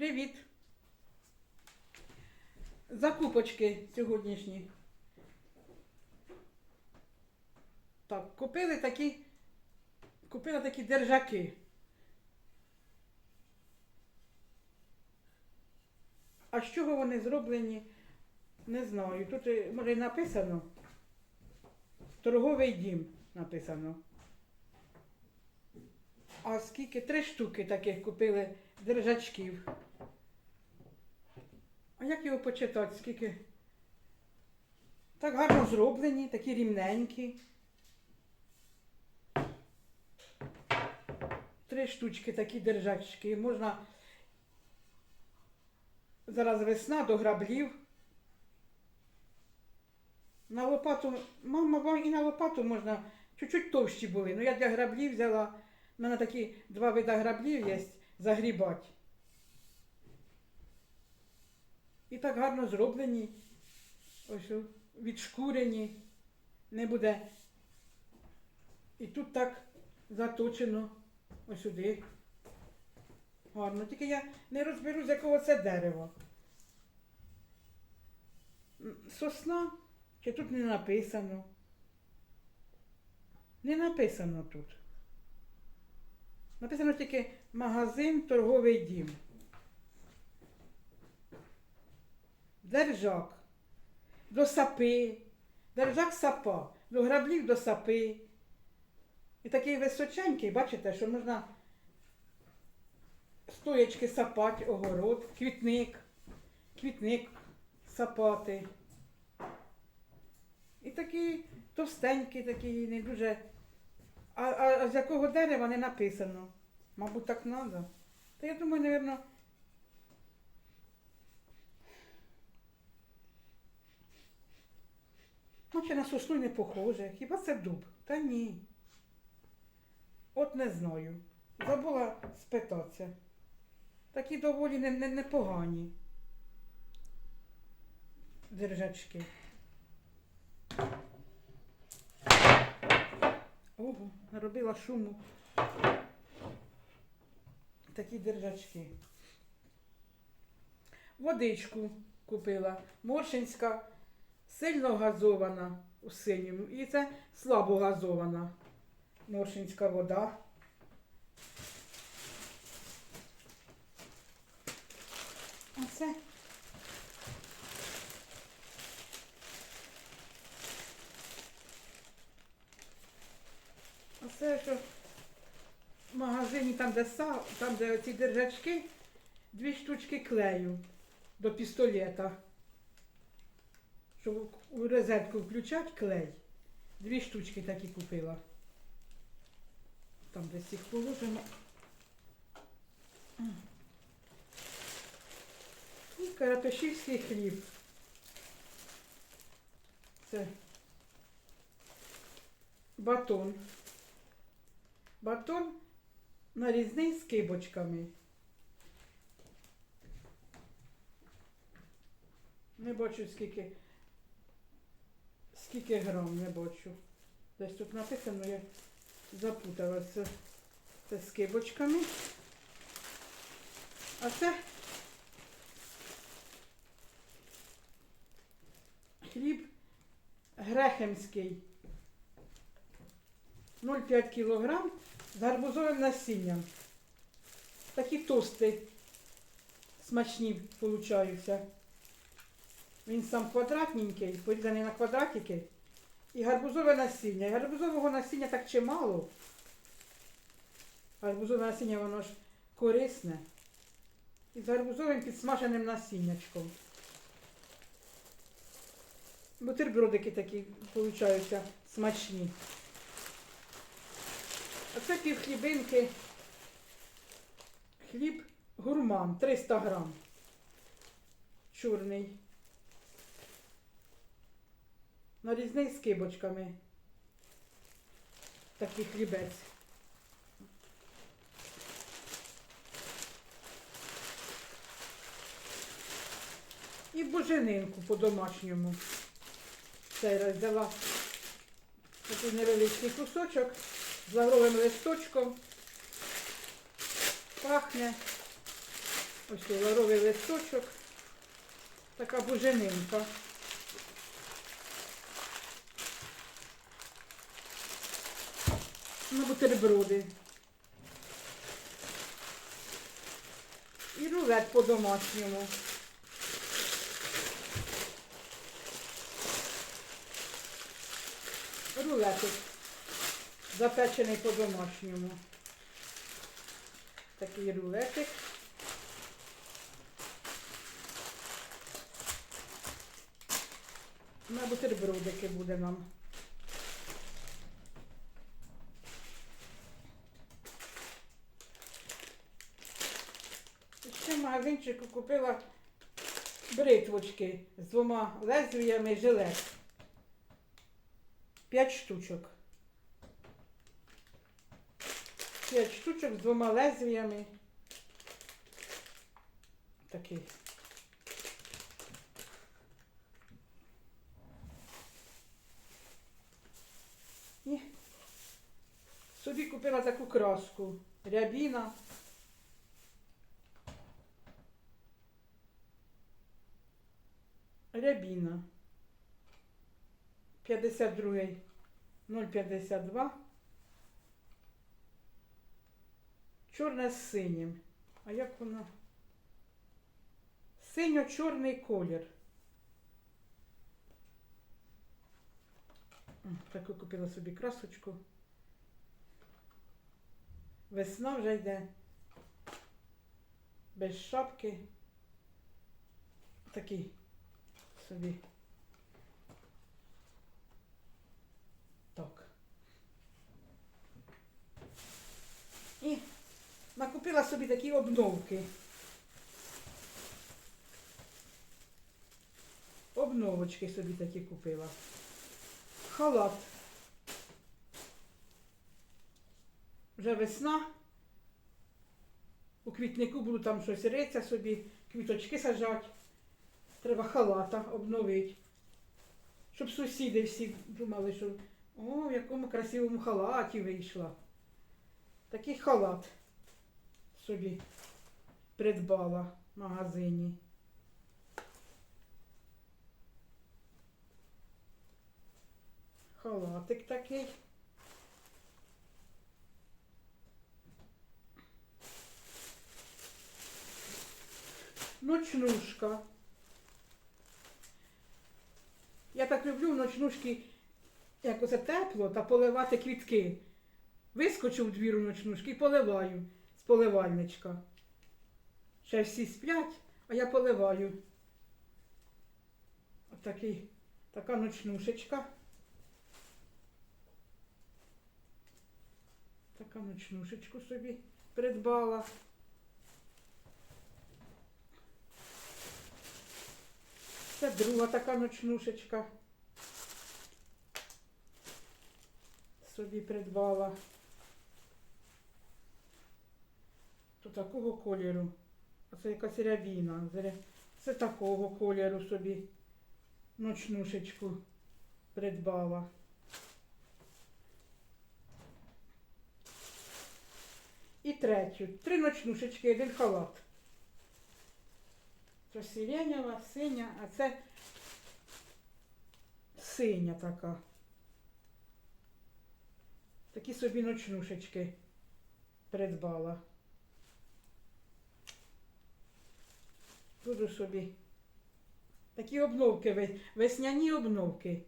Привіт. Закупочки сьогоднішні. Так, купили такі. Купила такі держаки. А з чого вони зроблені? Не знаю. Тут е, може написано. Торговий дім написано. А скільки? Три штуки таких купили держачків. А як його почитати? Скільки? Так гарно зроблені, такі рівненькі. Три штучки такі держачки. Можна зараз весна до граблів. На лопату, мама, вам і на лопату можна, чуть-чуть товщі були. Ну я для граблів взяла. У мене такі два вида граблів є загрібати. І так гарно зроблені. Ось відшкурені. Не буде. І тут так заточено. Ось сюди. Гарно. Тільки я не розберу, з якого це дерево. Сосна, чи тут не написано. Не написано тут. Написано тільки магазин, торговий дім. Держак. До сапи. Держак сапа. До граблів до сапи. І такий височенький, бачите, що можна стоячки сапати, огород, квітник, квітник сапати. І такий товстенький, такий, не дуже. А, а, а з якого дерева не написано. Мабуть, так треба. Та я думаю, напевно. Наче на сосну не похоже. Хіба це дуб? Та ні. От не знаю. Забула спитатися. Такі доволі не, не, непогані. Держачки. Ого, наробила шуму. Такі держачки. Водичку купила. Моршинська, сильно газована у синьому. І це слабо газована. Моршинська вода. А це А це що в магазині, там, де са, там, де ці держачки, дві штучки клею до пістолета. Щоб у розетку включати клей. Дві штучки такі купила. Там десь їх положимо. І каратошівський хліб. Це батон. Батон нарізний з кибочками. Не бачу скільки, скільки грам, не бачу. Десь тут написано, я запуталася. Це з кибочками. А це хліб грехемський. 0,5 кг з гарбузовим насінням. Такі тости смачні получаються. Він сам квадратненький, порізаний на квадратики. І гарбузове насіння. Гарбузового насіння так чимало. Гарбузове насіння воно ж корисне. І з гарбузовим підсмаженим насіннячком. Бутербродики такі получаються смачні. А це пів хлібинки. Хліб гурман 300 грам. Чорний. Нарізний з кибочками. Такий хлібець. І буженинку по-домашньому. Цей раз взяла такий невеличкий кусочок з лавровим листочком. Пахне Ось цей ларовий листочок. Така буженинка. На бутерброди. І рулет по-домашньому. Рулетик запечений по-домашньому. Такий рулетик. На бутербродики буде нам. Ще в магазинчику купила бритвочки з двома лезвіями жилет. П'ять штучок. П'ять штучок з двома лезвіями. Такий. І собі купила таку краску. Рябіна. Рябіна. 52 052. Чорне з синім. А як воно? Синьо-чорний колір. Таку купила собі красочку. Весна вже йде. Без шапки. Такий собі. Так. І накупила собі такі обновки. Обновочки собі такі купила. Халат. Вже весна. У квітнику буду там щось риться собі, квіточки сажати. Треба халата обновити. Щоб сусіди всі думали, що о, в якому красивому халаті вийшла. Такий халат собі придбала в магазині. Халатик такий. Ночнушка. Я так люблю ночнушки, як оце тепло, та поливати квітки. Вискочу в двір у ночнушки і поливаю з поливальничка. Ще всі сплять, а я поливаю. Отакий, така ночнушечка. Така ночнушечку собі придбала. Це друга така ночнушечка. Собі придбала. То такого кольору. А це якась рябіна. Це такого кольору собі ночнушечку придбала. І третю. Три ночнушечки, один халат. Це сиренєва, синя, а це синя така. Такі собі ночнушечки придбала. Буду собі. Такі обновки, весняні обновки.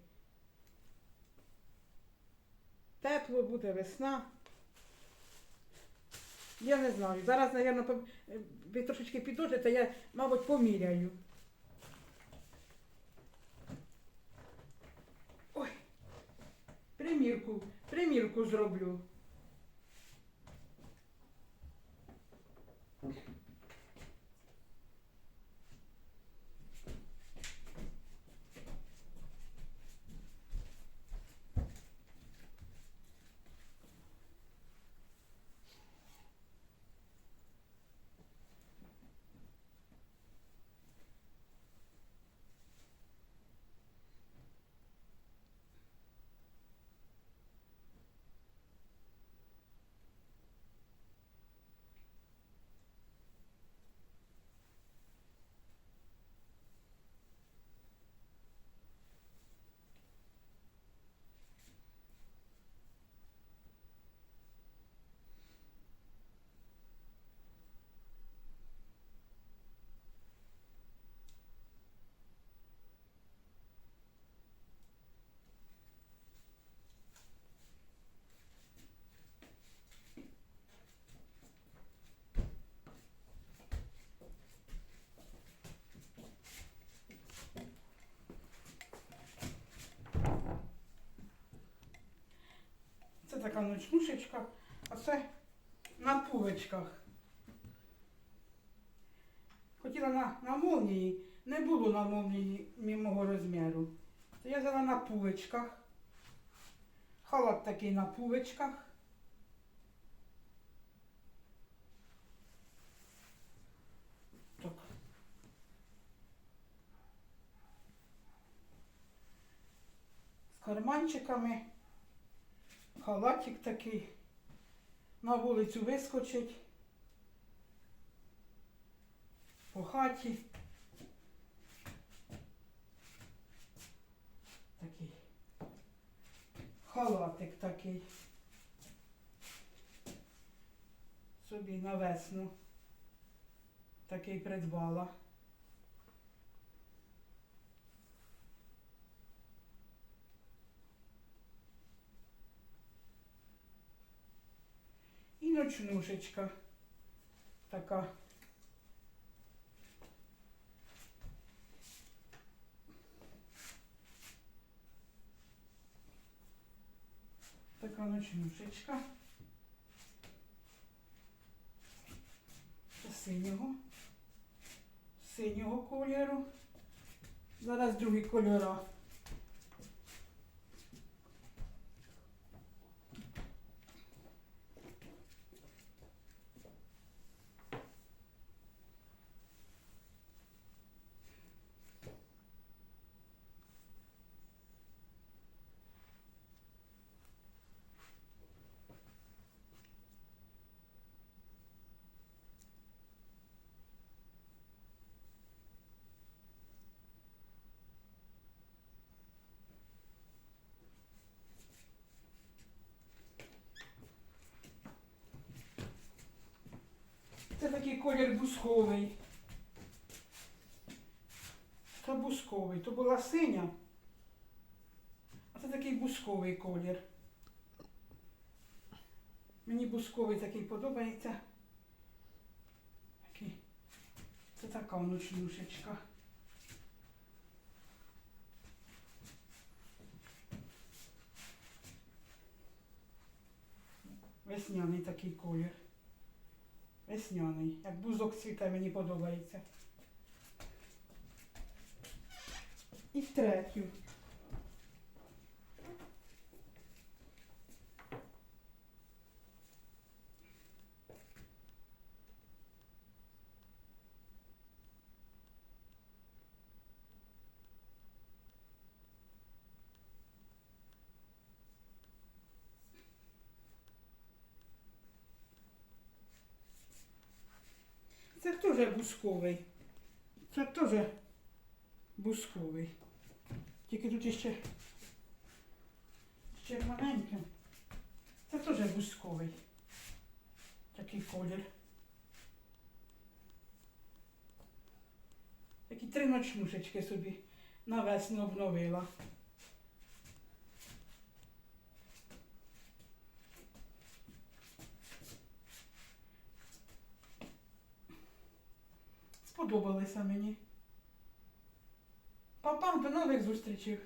Тепло буде весна. Я не знаю. Зараз, мабуть, ви трошечки підождете, я, мабуть, поміряю. Ой, примірку, примірку зроблю. Така ночнушечка, а це на пулечках. Хотіла на, на молнії, не було на молнії мого розміру. То я взяла на пулечках. Халат такий на пулечках. Так. З карманчиками. Халатик такий. На вулицю вискочить. По хаті. Такий. Халатик такий. Собі на весну. Такий придбала. І ночнушечка така. Така ночнушечка. Синього. Синього кольору. Зараз другі кольори. Це такий колір бусковий. Це бусковий. То була синя. А це такий бусковий колір. Мені бусковий такий подобається. Такий. Це така ночнушечка. Весняний такий колір. Весняний. Як бузок цвіте, мені подобається. І третю. Це теж бусковий. Це теж бусковий. Тільки тут іще з червоненьким. Це теж бусковий. Такий колір. Такі три ночнушечки собі на весну обновила. Сподобалися мені. Папам, до нових зустрічей.